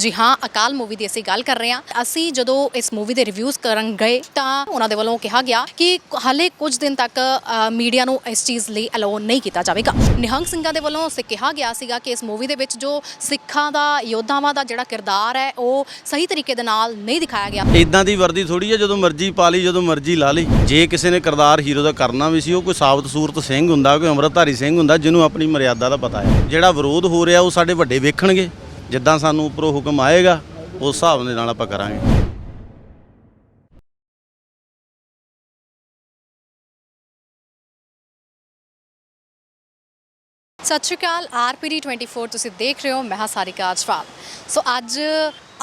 ਜੀ ਹਾਂ, ਅਕਾਲ ਮੂਵੀ ਦੀ ਅਸੀਂ ਗੱਲ ਕਰ ਰਹੇ ਹਾਂ। ਅਸੀਂ ਜਦੋਂ ਇਸ ਮੂਵੀ ਦੇ ਰਿਵਿਊਜ਼ ਕਰਨ ਗਏ ਤਾਂ ਉਹਨਾਂ ਦੇ ਵੱਲੋਂ ਕਿਹਾ ਗਿਆ ਕਿ ਹਾਲੇ ਕੁਝ ਦਿਨ ਤੱਕ ਮੀਡੀਆ ਨੂੰ ਇਸ ਚੀਜ਼ ਲਈ ਅਲਾਉ ਨਹੀਂ ਕੀਤਾ ਜਾਵੇਗਾ। ਨਿਹੰਗ ਸਿੰਘਾਂ ਦੇ ਵੱਲੋਂ ਸੇ ਕਿਹਾ ਗਿਆ ਸੀਗਾ ਕਿ ਇਸ ਮੂਵੀ ਦੇ ਵਿੱਚ ਜੋ ਸਿੱਖਾਂ ਦਾ, ਯੋਧਾਵਾਂ ਦਾ ਜਿਹੜਾ ਕਿਰਦਾਰ ਹੈ, ਉਹ ਸਹੀ ਤਰੀਕੇ ਦੇ ਨਾਲ ਨਹੀਂ ਦਿਖਾਇਆ ਗਿਆ। ਇਦਾਂ ਦੀ ਵਰਦੀ ਥੋੜੀ ਹੈ, ਜਦੋਂ ਮਰਜ਼ੀ ਪਾ ਲਈ, ਜਦੋਂ ਮਰਜ਼ੀ ਲਾ ਲਈ। ਜੇ ਕਿਸੇ ਨੇ ਕਿਰਦਾਰ ਹੀਰੋ ਦਾ ਕਰਨਾ ਵੀ ਸੀ, ਉਹ ਕੋਈ ਸਾਬਤ ਸੂਰਤ ਸਿੰਘ ਹੁੰਦਾ, ਕੋਈ ਅੰਮ੍ਰਿਤਧਾਰੀ ਸਿੰਘ ਹੁੰਦਾ, ਜਿਹਨੂੰ ਆਪਣੀ ਮਰਿਆਦਾ ਦਾ ਪਤਾ ਹੈ। ਜਿਹੜਾ ਵਿਰੋਧ ਹੋ ਰਿਹਾ, ਉਹ ਸਾਡੇ ਵੱਡੇ ਵੇਖਣਗੇ। ਜਿੱਦਾਂ ਸਾਨੂੰ ਉੱਪਰੋਂ ਹੁਕਮ ਆਏਗਾ, ਉਸ ਹਿਸਾਬ ਦੇ ਨਾਲ ਆਪਾਂ ਕਰਾਂਗੇ। ਸਤਿ ਸ਼੍ਰੀ ਅਕਾਲ, ਆਰਪੀਡੀ 24 ਤੁਸੀਂ ਦੇਖ ਰਹੇ ਹੋ, ਮੈਂ ਹਾਂ ਸਾਰਿਕਾ ਅਜਵਾਲ। ਸੋ ਅੱਜ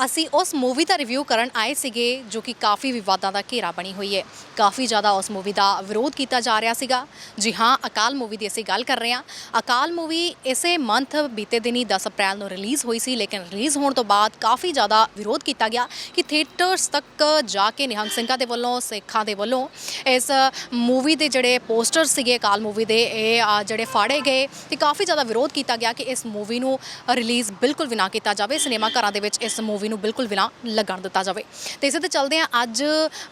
ਅਸੀਂ ਉਸ ਮੂਵੀ ਦਾ ਰਿਵਿਊ ਕਰਨ ਆਏ ਸੀਗੇ, ਜੋ ਕਿ ਕਾਫੀ ਵਿਵਾਦਾਂ ਦਾ ਘੇਰਾ ਬਣੀ ਹੋਈ ਹੈ। ਕਾਫੀ ਜ਼ਿਆਦਾ ਉਸ ਮੂਵੀ ਦਾ ਵਿਰੋਧ ਕੀਤਾ ਜਾ ਰਿਹਾ ਸੀਗਾ। ਜੀ ਹਾਂ, ਅਕਾਲ ਮੂਵੀ ਦੀ ਅਸੀਂ ਗੱਲ ਕਰ ਰਹੇ ਹਾਂ। ਅਕਾਲ ਮੂਵੀ ਇਸੇ ਮੰਥ ਬੀਤੇ ਦਿਨੀ 10 ਅਪ੍ਰੈਲ ਨੂੰ ਰਿਲੀਜ਼ ਹੋਈ ਸੀ, ਲੇਕਿਨ ਰਿਲੀਜ਼ ਹੋਣ ਤੋਂ ਬਾਅਦ ਕਾਫੀ ਜ਼ਿਆਦਾ ਵਿਰੋਧ ਕੀਤਾ ਗਿਆ ਕਿ ਥੀਏਟਰਸ ਤੱਕ ਜਾ ਕੇ ਨਿਹੰਗ ਸਿੰਘਾਂ ਦੇ ਵੱਲੋਂ, ਸਿੱਖਾਂ ਦੇ ਵੱਲੋਂ ਇਸ ਮੂਵੀ ਦੇ ਜਿਹੜੇ ਪੋਸਟਰ ਸੀਗੇ, ਅਕਾਲ ਮੂਵੀ ਦੇ, ਇਹ ਜਿਹੜੇ ਫਾੜੇ ਗਏ ਤੇ ਕਾਫੀ ਜ਼ਿਆਦਾ ਵਿਰੋਧ ਕੀਤਾ ਗਿਆ ਕਿ ਇਸ ਮੂਵੀ ਨੂੰ ਰਿਲੀਜ਼ ਬਿਲਕੁਲ ਵੀ ਨਾ ਕੀਤਾ ਜਾਵੇ। ਸਿਨੇਮਾ ਘਰਾਂ ਦੇ ਵਿੱਚ ਇਸ ਮੂਵੀ ਨੂੰ ਬਿਲਕੁਲ ਵੀ ਨਾ ਲੱਗਣ ਦਿੱਤਾ ਜਾਵੇ। ਤੇ ਇਸੇ ਤੇ ਚੱਲਦੇ ਆ ਅੱਜ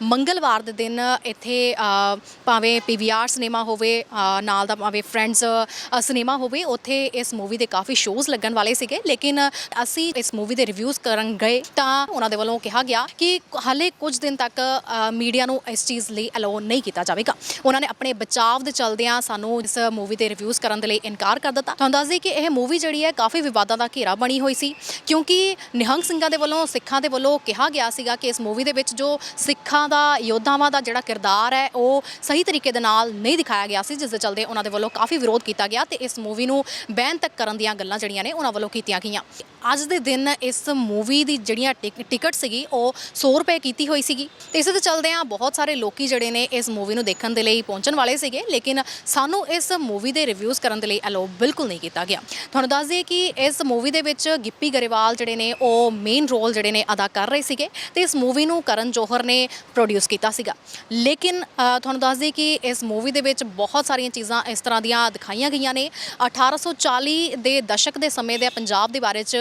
ਮੰਗਲਵਾਰ ਦੇ ਦਿਨ ਇੱਥੇ ਭਾਵੇਂ ਪੀਵੀਆਰ ਸਿਨੇਮਾ ਹੋਵੇ ਨਾਲ ਦਾ ਭਾਵੇਂ ਫਰੈਂਡਸ ਸਿਨੇਮਾ ਹੋਵੇ, ਉੱਥੇ ਇਸ ਮੂਵੀ ਦੇ ਕਾਫੀ ਸ਼ੋਜ਼ ਲੱਗਣ ਵਾਲੇ ਸੀਗੇ। ਲੇਕਿਨ ਅਸੀਂ ਇਸ ਮੂਵੀ ਦੇ ਰਿਵਿਊਜ਼ ਕਰਨ ਗਏ ਤਾਂ ਉਹਨਾਂ ਦੇ ਵੱਲੋਂ ਕਿਹਾ ਗਿਆ ਕਿ ਹਾਲੇ ਕੁਝ ਦਿਨ ਤੱਕ ਮੀਡੀਆ ਨੂੰ ਇਸ ਚੀਜ਼ ਲਈ ਅਲਾਉ ਨਹੀਂ ਕੀਤਾ ਜਾਵੇਗਾ। ਉਹਨਾਂ ਨੇ ਆਪਣੇ ਬਚਾਵ ਦੇ ਚਲਦਿਆਂ ਸਾਨੂੰ ਇਸ ਮੂਵੀ ਦੇ ਰਿਵਿਊਜ਼ ਕਰਨ ਦੇ ਲਈ ਇਨਕਾਰ ਕਰ ਦਿੱਤਾ। ਤੁਹਾਨੂੰ ਦੱਸ ਦਈਏ ਕਿ ਇਹ ਮੂਵੀ ਜਿਹੜੀ ਹੈ, ਕਾਫੀ ਵਿਵਾਦਾਂ ਦਾ ਘੇਰਾ ਬਣੀ ਹੋਈ ਸੀ, ਕਿਉਂਕਿ ਨਿਹੰਗ ਸਿੰਘਾਂ ਦੇ ਵੱਲੋਂ, ਸਿੱਖਾਂ ਦੇ ਵੱਲੋਂ ਕਿਹਾ ਗਿਆ ਸੀਗਾ ਕਿ ਇਸ ਮੂਵੀ ਦੇ ਵਿੱਚ ਜੋ ਸਿੱਖਾਂ ਦਾ, ਯੋਧਾਵਾਂ ਦਾ ਜਿਹੜਾ ਕਿਰਦਾਰ ਹੈ, ਉਹ ਸਹੀ ਤਰੀਕੇ ਦੇ ਨਾਲ ਨਹੀਂ ਦਿਖਾਇਆ ਗਿਆ ਸੀ, ਜਿਸ ਦੇ ਚਲਦੇ ਉਹਨਾਂ ਦੇ ਵੱਲੋਂ ਕਾਫੀ ਵਿਰੋਧ ਕੀਤਾ ਗਿਆ ਤੇ ਇਸ ਮੂਵੀ ਨੂੰ ਬੈਨ ਤੱਕ ਕਰਨ ਦੀਆਂ ਗੱਲਾਂ ਜਿਹੜੀਆਂ ਨੇ ਉਹਨਾਂ ਵੱਲੋਂ ਕੀਤੀਆਂ ਗਈਆਂ। ਅੱਜ ਦੇ ਦਿਨ ਇਸ ਮੂਵੀ ਦੀ ਜਿਹੜੀਆਂ ਟਿਕ- ਟਿਕਟ ਸੀਗੀ, ਉਹ 100 ਰੁਪਏ ਕੀਤੀ ਹੋਈ ਸੀਗੀ। ਤੇ ਇਸੇ ਦੇ ਚਲਦੇ ਆ ਬਹੁਤ ਸਾਰੇ ਲੋਕੀ ਜਿਹੜੇ ਨੇ ਇਸ ਮੂਵੀ ਨੂੰ ਦੇਖਣ ਦੇ ਲਈ ਪਹੁੰਚਣ ਵਾਲੇ ਸੀਗੇ, ਲੇਕਿਨ ਸਾਨੂੰ ਇਸ ਮੂਵੀ ਦੇ ਰਿਵਿਊਜ਼ ਕਰਨ ਦੇ ਲਈ ਅਲਾਉ ਬਿਲਕੁਲ ਨਹੀਂ ਕੀਤਾ ਗਿਆ। ਤੁਹਾਨੂੰ ਦੱਸ ਦਈਏ ਕਿ ਇਸ ਮੂਵੀ ਦੇ ਵਿੱਚ ਗਿੱਪੀ ਗਰੇਵਾਲ ਜਿਹੜੇ ਨੇ, ਉਹ ਮੇਨ ਰੋਲ ਜਿਹੜੇ ਨੇ ਅਦਾ ਕਰ ਰਹੇ ਸੀਗੇ ਤੇ ਇਸ ਮੂਵੀ ਨੂੰ ਕਰਨ ਜੋਹਰ ਨੇ ਪ੍ਰੋਡਿਊਸ ਕੀਤਾ ਸੀਗਾ। ਲੇਕਿਨ ਤੁਹਾਨੂੰ ਦੱਸ ਦਈਏ ਕਿ ਇਸ ਮੂਵੀ ਦੇ ਵਿੱਚ ਬਹੁਤ ਸਾਰੀਆਂ ਚੀਜ਼ਾਂ ਇਸ ਤਰ੍ਹਾਂ ਦੀਆਂ ਦਿਖਾਈਆਂ ਗਈਆਂ ਨੇ। 1840 ਦੇ ਦਸ਼ਕ ਦੇ ਸਮੇਂ ਦੇ ਪੰਜਾਬ ਦੇ ਬਾਰੇ ਚ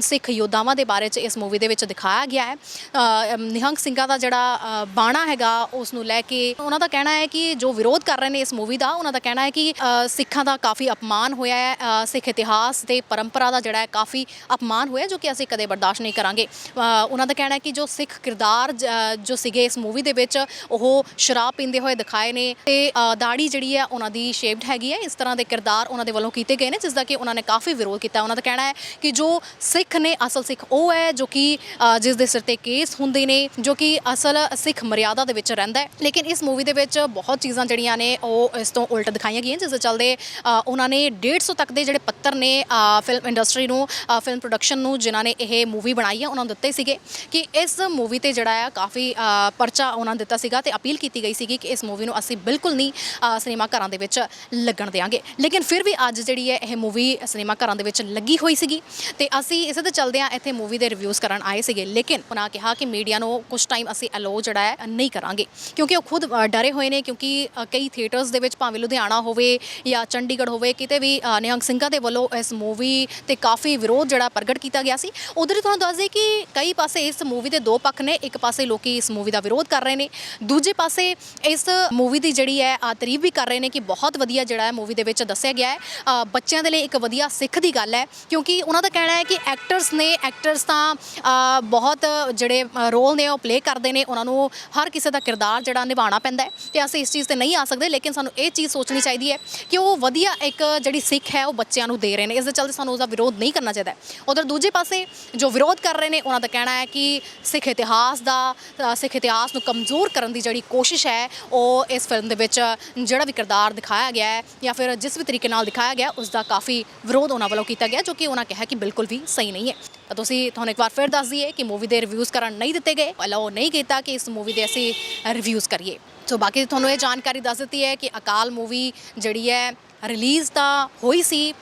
ਸਿੱਖ ਯੋਧਾਵਾਂ ਦੇ ਬਾਰੇ ਚ ਇਸ ਮੂਵੀ ਦੇ ਵਿੱਚ ਦਿਖਾਇਆ ਗਿਆ ਹੈ। ਨਿਹੰਗ ਸਿੰਘਾਂ ਦਾ ਜਿਹੜਾ ਬਾਣਾ ਹੈਗਾ ਉਸ ਨੂੰ ਲੈ ਕੇ ਉਹਨਾਂ ਦਾ ਕਹਿਣਾ ਹੈ ਕਿ ਜੋ ਵਿਰੋਧ ਕਰ ਰਹੇ ਨੇ ਇਸ ਮੂਵੀ ਦਾ, ਉਹਨਾਂ ਦਾ ਕਹਿਣਾ ਹੈ ਕਿ ਸਿੱਖਾਂ ਦਾ ਕਾਫੀ ਅਪਮਾਨ ਹੋਇਆ ਹੈ। ਸਿੱਖ ਇਤਿਹਾਸ ਤੇ ਪਰੰਪਰਾ ਦਾ ਜਿਹੜਾ ਹੈ, ਕਾਫੀ ਅਪਮਾਨ ਹੋਇਆ ਜੋ ਕਿ ਅਸੀਂ ਕਦੇ ਬਰਦਾਸ਼ਤ ਨਹੀਂ ਕਰਾਂਗੇ। ਉਹਨਾਂ ਦਾ ਕਹਿਣਾ ਹੈ ਕਿ ਜੋ ਸਿੱਖ ਕਿਰਦਾਰ ਜੋ ਸੀਗੇ ਇਸ ਮੂਵੀ ਦੇ ਵਿੱਚ, ਉਹ ਸ਼ਰਾਬ ਪੀਂਦੇ ਹੋਏ ਦਿਖਾਏ ਨੇ ਤੇ ਦਾੜੀ ਜਿਹੜੀ ਹੈ, ਉਹਨਾਂ ਦੀ ਸ਼ੇਪਡ ਹੈਗੀ ਹੈ। ਇਸ ਤਰ੍ਹਾਂ ਦੇ ਕਿਰਦਾਰ ਉਹਨਾਂ ਦੇ ਵੱਲੋਂ ਕੀਤੇ ਗਏ ਨੇ, ਜਿਸ ਦਾ ਕਿ ਉਹਨਾਂ ਨੇ ਕਾਫੀ ਵਿਰੋਧ ਕੀਤਾ। ਉਹਨਾਂ ਦਾ ਕਹਿਣਾ ਹੈ ਕਿ ਜੋ ਸਿੱਖ ਨੇ, ਅਸਲ ਸਿੱਖ ਉਹ ਹੈ ਜੋ ਕਿ ਜਿਸ ਦੇ ਸਿਰ ਤੇ ਕੇਸ ਹੁੰਦੇ ਨੇ, ਜੋ ਕਿ ਅਸਲ ਸਿੱਖ ਮਰਿਆਦਾ ਦੇ ਵਿੱਚ ਰਹਿੰਦਾ ਹੈ। ਲੇਕਿਨ ਇਸ ਮੂਵੀ ਦੇ ਵਿੱਚ ਬਹੁਤ ਚੀਜ਼ਾਂ ਜਿਹੜੀਆਂ ਨੇ, ਉਹ ਇਸ ਤੋਂ ਉਲਟ ਦਿਖਾਈਆਂ ਗਈਆਂ, ਜਿਸ ਦੇ ਚੱਲਦੇ ਉਹਨਾਂ ਨੇ 150 ਤੱਕ ਦੇ ਜਿਹੜੇ ਪੱਤਰ ਨੇ ਫਿਲਮ ਇੰਡਸਟਰੀ ਨੂੰ ਫਿਲਮ ਪ੍ਰੋਡਕਸ਼ਨ ਨੂੰ, ਜਿਨ੍ਹਾਂ ਨੇ ਇਹ ਮੂਵੀ ਬਣਾਈ ਹੈ ਉਹਨਾਂ ਨੂੰ ਦਿੱਤੇ ਸੀਗੇ ਕਿ ਇਸ ਮੂਵੀ ਤੇ ਜਿਹੜਾ ਆ, ਕਾਫੀ ਪਰਚਾ ਉਹਨਾਂ ਨੇ ਦਿੱਤਾ ਸੀਗਾ ਤੇ ਅਪੀਲ ਕੀਤੀ ਗਈ ਸੀਗੀ ਕਿ ਇਸ ਮੂਵੀ ਨੂੰ ਅਸੀਂ ਬਿਲਕੁਲ ਨਹੀਂ ਸਿਨੇਮਾ ਘਰਾਂ ਦੇ ਵਿੱਚ ਲੱਗਣ ਦੇਵਾਂਗੇ ਲੇਕਿਨ ਫਿਰ ਵੀ ਅੱਜ ਜਿਹੜੀ ਹੈ, ਇਹ ਮੂਵੀ ਸਿਨੇਮਾ ਘਰਾਂ ਦੇ ਵਿੱਚ ਲੱਗੀ ਹੋਈ ਸੀਗੀ। ਤੇ ਅਸੀਂ ਇਸੇ ਦੇ ਚਲਦਿਆਂ ਇੱਥੇ ਮੂਵੀ ਦੇ ਰਿਵਿਊਜ਼ ਕਰਨ ਆਏ ਸੀਗੇ। ਲੇਕਿਨ ਉਹਨਾਂ ਕਿਹਾ ਕਿ ਮੀਡੀਆ ਨੂੰ ਕੁਝ ਟਾਈਮ ਅਸੀਂ ਅਲੋ ਜਿਹੜਾ ਹੈ, ਨਹੀਂ ਕਰਾਂਗੇ। ਕਿਉਂਕਿ ਉਹ ਖੁਦ ਡਰੇ ਹੋਏ ਨੇ, ਕਿਉਂਕਿ ਕਈ ਥੀਏਟਰਸ ਦੇ ਵਿੱਚ ਭਾਵੇਂ ਲੁਧਿਆਣਾ ਹੋਵੇ ਜਾਂ ਚੰਡੀਗੜ੍ਹ ਹੋਵੇ, ਕਿਤੇ ਵੀ ਨਿਹੰਗ ਸਿੰਘਾਂ ਦੇ ਵੱਲੋਂ ਇਸ ਮੂਵੀ ਤੇ ਕਾਫੀ ਵਿਰੋਧ ਜਿਹੜਾ ਪ੍ਰਗਟ ਕੀਤਾ ਗਿਆ ਸੀ। ਉਧਰ ਹੀ ਤੁਹਾਨੂੰ ਦੱਸ ਦਈਏ ਕਿ ਕਈ ਪਾਸੇ ਇਸ ਮੂਵੀ ਦੇ ਦੋ ਪੱਖ ਨੇ। ਇੱਕ ਪਾਸੇ ਲੋਕੀ ਇਸ ਮੂਵੀ ਦਾ ਵਿਰੋਧ ਕਰ ਰਹੇ ਨੇ। ਦੂਜੇ ਪਾਸੇ ਇਸ ਮੂਵੀ ਦੀ ਜਿਹੜੀ ਹੈ ਆ ਤਾਰੀਫ ਵੀ ਕਰ ਰਹੇ ਨੇ ਕਿ ਬਹੁਤ ਵਧੀਆ ਜਿਹੜਾ ਹੈ ਮੂਵੀ ਦੇ ਵਿੱਚ ਦੱਸਿਆ ਗਿਆ ਹੈ। ਬੱਚਿਆਂ ਦੇ ਲਈ ਇੱਕ ਵਧੀਆ ਸਿੱਖ ਦੀ ਗੱਲ ਹੈ। ਕਿਉਂਕਿ ਉਹਨਾਂ ਦਾ ਕਹਿਣਾ ਹੈ ਕਿ ਐਕਟਰਸ ਨੇ ਐਕਟਰਸ ਤਾਂ ਬਹੁਤ ਜਿਹੜੇ ਰੋਲ ਨੇ ਉਹ ਪਲੇ ਕਰਦੇ ਨੇ, ਉਹਨਾਂ ਨੂੰ ਹਰ ਕਿਸੇ ਦਾ ਕਿਰਦਾਰ ਜਿਹੜਾ ਨਿਭਾਉਣਾ ਪੈਂਦਾ ਹੈ ਤੇ ਅਸੀਂ ਇਸ ਚੀਜ਼ ਤੇ ਨਹੀਂ ਆ ਸਕਦੇ, ਲੇਕਿਨ ਸਾਨੂੰ ਇਹ ਚੀਜ਼ ਸੋਚਣੀ ਚਾਹੀਦੀ ਹੈ ਕਿ ਉਹ ਵਧੀਆ ਇੱਕ ਜਿਹੜੀ ਸਿੱਖ ਹੈ ਉਹ ਬੱਚਿਆਂ ਨੂੰ ਦੇ ਰਹੇ ਨੇ, ਇਸ ਦੇ ਚਲਦੇ ਸਾਨੂੰ ਉਸਦਾ ਵਿਰੋਧ ਨਹੀਂ ਕਰਨਾ ਚਾਹੀਦਾ ਉਧਰ ਦੂਜੇ ਪਾਸੇ ਜੋ ਵਿਰੋਧ ਕਰ ਰਹੇ ਨੇ, ਉਹਨਾਂ ਦਾ ਕਹਿਣਾ ਹੈ ਕਿ ਸਿੱਖ ਇਤਿਹਾਸ ਦਾ ਸਿੱਖ ਇਤਿਹਾਸ ਨੂੰ ਕਮਜ਼ੋਰ ਕਰਨ ਦੀ ਜਿਹੜੀ ਕੋਸ਼ਿਸ਼ ਹੈ, ਉਹ ਇਸ ਫਿਲਮ ਦੇ ਵਿੱਚ ਜਿਹੜਾ ਵੀ ਕਿਰਦਾਰ ਦਿਖਾਇਆ ਗਿਆ ਹੈ ਜਾਂ ਫਿਰ ਜਿਸ ਵੀ ਤਰੀਕੇ ਨਾਲ ਦਿਖਾਇਆ ਗਿਆ ਉਸ ਦਾ ਕਾਫੀ ਵਿਰੋਧ ਉਹਨਾਂ ਵੱਲੋਂ ਕੀਤਾ ਗਿਆ, ਜੋ ਕਿ ਉਹਨਾਂ ਕਿਹਾ ਕਿ ਬਿਲਕੁਲ ਵੀ ਸਹੀ ਨਹੀਂ ਹੈ। ਤਾਂ ਤੁਸੀਂ ਤੁਹਾਨੂੰ ਇੱਕ ਵਾਰ ਫਿਰ ਦੱਸ ਦਈਏ ਕਿ ਮੂਵੀ ਦੇ ਰਿਵਿਊਜ਼ ਕਰਨ ਨਹੀਂ ਦਿੱਤੇ ਗਏ ਅਲਾਓ ਨਹੀਂ ਕੀਤਾ ਕਿ ਇਸ ਮੂਵੀ ਦੇ ਅਸੀਂ ਰਿਵਿਊਜ਼ ਕਰੀਏ। ਸੋ ਬਾਕੀ ਤੁਹਾਨੂੰ ਇਹ ਜਾਣਕਾਰੀ ਦੱਸ ਦਿੱਤੀ ਹੈ ਕਿ ਅਕਾਲ ਮੂਵੀ ਜਿਹੜੀ ਹੈ ਰਿਲੀਜ਼ ਤਾਂ ਹੋਈ ਸੀ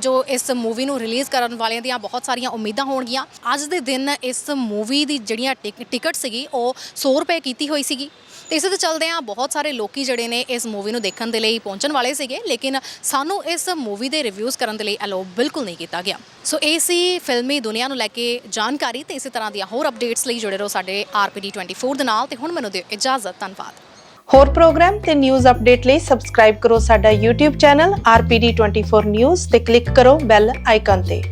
ਜੋ ਇਸ ਮੂਵੀ ਨੂੰ ਰਿਲੀਜ਼ ਕਰਨ ਵਾਲਿਆਂ ਦੀਆਂ ਬਹੁਤ ਸਾਰੀਆਂ ਉਮੀਦਾਂ ਹੋਣਗੀਆਂ। ਅੱਜ ਦੇ ਦਿਨ ਇਸ ਮੂਵੀ ਦੀ ਜਿਹੜੀਆਂ ਟਿਕ- ਟਿਕਟ ਸੀਗੀ, ਉਹ 100 ਰੁਪਏ ਕੀਤੀ ਹੋਈ ਸੀਗੀ। ਤੇ ਇਸੇ ਦੇ ਚੱਲਦੇ ਆ ਬਹੁਤ ਸਾਰੇ ਲੋਕੀ ਜਿਹੜੇ ਨੇ ਇਸ ਮੂਵੀ ਨੂੰ ਦੇਖਣ ਦੇ ਲਈ ਪਹੁੰਚਣ ਵਾਲੇ ਸੀਗੇ, ਲੇਕਿਨ ਸਾਨੂੰ ਇਸ ਮੂਵੀ ਦੇ ਰਿਵਿਊਜ਼ ਕਰਨ ਦੇ ਲਈ ਅਲਾਉ ਬਿਲਕੁਲ ਨਹੀਂ ਕੀਤਾ ਗਿਆ। ਸੋ ਇਹ ਸੀ ਫਿਲਮੀ ਫਿਲਮੀ ਦੁਨੀਆ ਨੂੰ ਲੈ ਕੇ ਜਾਣਕਾਰੀ ਤੇ ਇਸੇ ਤਰ੍ਹਾਂ ਦੀਆਂ ਹੋਰ ਅਪਡੇਟਸ ਲਈ ਜੁੜੇ ਰਹੋ ਸਾਡੇ ਆਰਪੀਡੀ 24 ਦੇ ਨਾਲ ਤੇ ਹੁਣ ਮੈਨੂੰ ਦਿਓ ਇਜਾਜ਼ਤ, ਧੰਨਵਾਦ। ਹੋਰ ਪ੍ਰੋਗਰਾਮ ਤੇ ਨਿਊਜ਼ ਅਪਡੇਟ ਲਈ ਸਬਸਕ੍ਰਾਈਬ ਕਰੋ ਸਾਡਾ YouTube ਚੈਨਲ RPD24 News ਤੇ ਕਲਿੱਕ ਕਰੋ ਬੈਲ ਆਈਕਨ ਤੇ।